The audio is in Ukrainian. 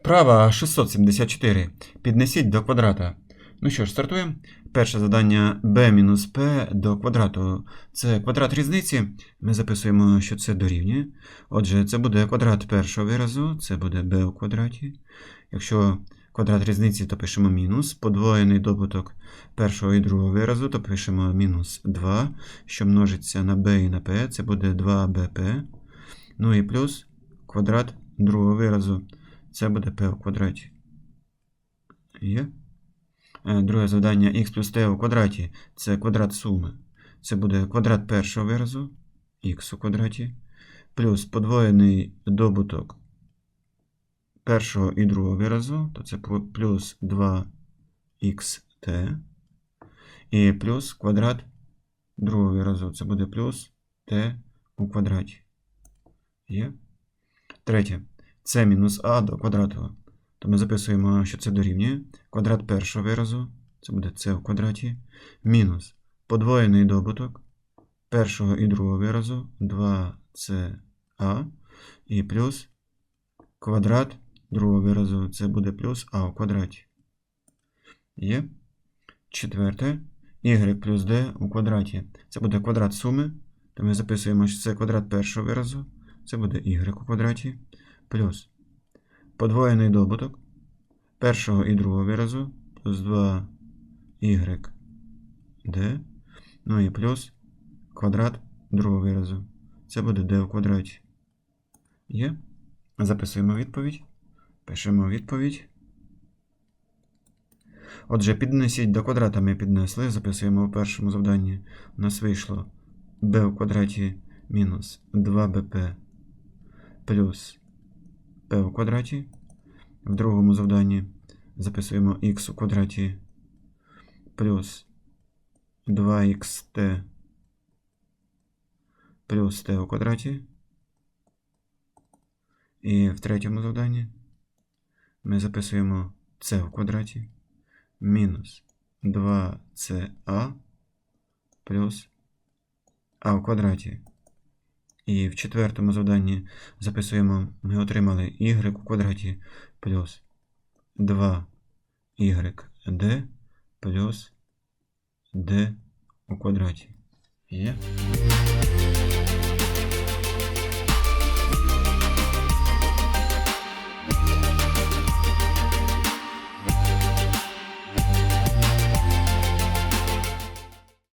Вправа 674. Піднесіть до квадрата. Ну що ж, стартуємо. Перше завдання b-p до квадрату. Це квадрат різниці. Ми записуємо, що це дорівнює. Отже, це буде квадрат першого виразу, це буде b у квадраті. Якщо квадрат різниці, то пишемо мінус. Подвоєний добуток першого і другого виразу, то пишемо мінус 2, що множиться на b і на p, це буде 2bp. Ну і плюс квадрат другого виразу. Це буде p у квадраті. Є. Е, Друге завдання x плюс t у квадраті це квадрат суми. Це буде квадрат першого виразу x у квадраті, плюс подвоєний добуток першого і другого виразу, то це плюс 2xt, і плюс квадрат другого виразу, це буде плюс t у квадраті. Є. Третє. Це мінус а до квадрату. То ми записуємо, що це дорівнює. Квадрат першого виразу, це буде c в квадраті, мінус подвоєний добуток першого і другого виразу 2ca і плюс квадрат другого виразу, це буде плюс а в квадраті. Є. Четверте. y плюс d у квадраті. Це буде квадрат суми. То ми записуємо, що це квадрат першого виразу, це буде y у квадраті, плюс подвоєний добуток першого і другого виразу плюс 2 y d, ну і плюс квадрат другого виразу. Це буде d у квадраті. Є. Записуємо відповідь. Пишемо відповідь. Отже, піднесіть до квадрата ми піднесли. Записуємо у першому завданні. У нас вийшло b у квадраті мінус 2bp плюс p у квадраті. В другому завданні записуємо x у квадраті плюс 2xt плюс t у квадраті. І в третьому завданні ми записуємо c в квадраті мінус 2ca плюс а в квадраті. І в четвертому завданні записуємо, ми отримали y у квадраті плюс 2yd плюс d у квадраті. Є.